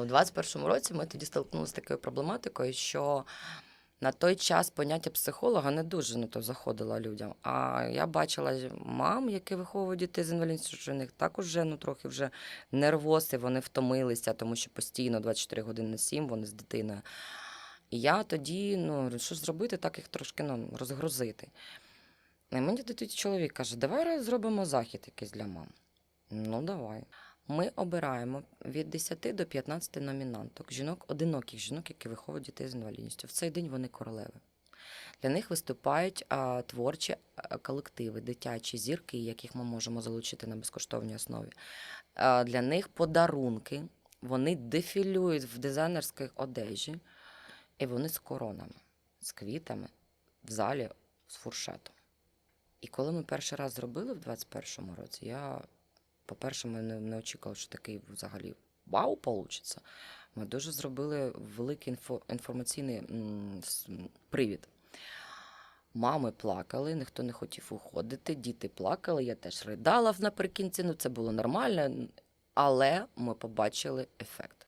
У 21-му році ми тоді столкнулися з такою проблематикою, що на той час поняття психолога не дуже ну, то заходило людям. А я бачила мам, які виховують дітей з інвалідністю, що в них також вже, ну, трохи вже нервози, вони втомилися, тому що постійно 24 години на 7 вони з дитиною. І я тоді, ну, що зробити, так їх трошки ну, розгрузити. І мені тоді чоловік каже, давай зробимо захід якийсь для мам. Ну, давай. Ми обираємо від 10 до 15 номінанток, жінок, одиноких жінок, які виховують дітей з інвалідністю. В цей день вони королеви. Для них виступають а, творчі колективи, дитячі зірки, яких ми можемо залучити на безкоштовній основі. А, для них подарунки, вони дефілюють в дизайнерській одежі, і вони з коронами, з квітами в залі з фуршетом. І коли ми перший раз зробили в 21-му році, я, по-перше, ми не, очікували, що такий взагалі вау получиться. Ми дуже зробили великий інфо, інформаційний привід. Мами плакали, ніхто не хотів уходити, діти плакали, я теж ридала наприкінці, ну це було нормально, але ми побачили ефект.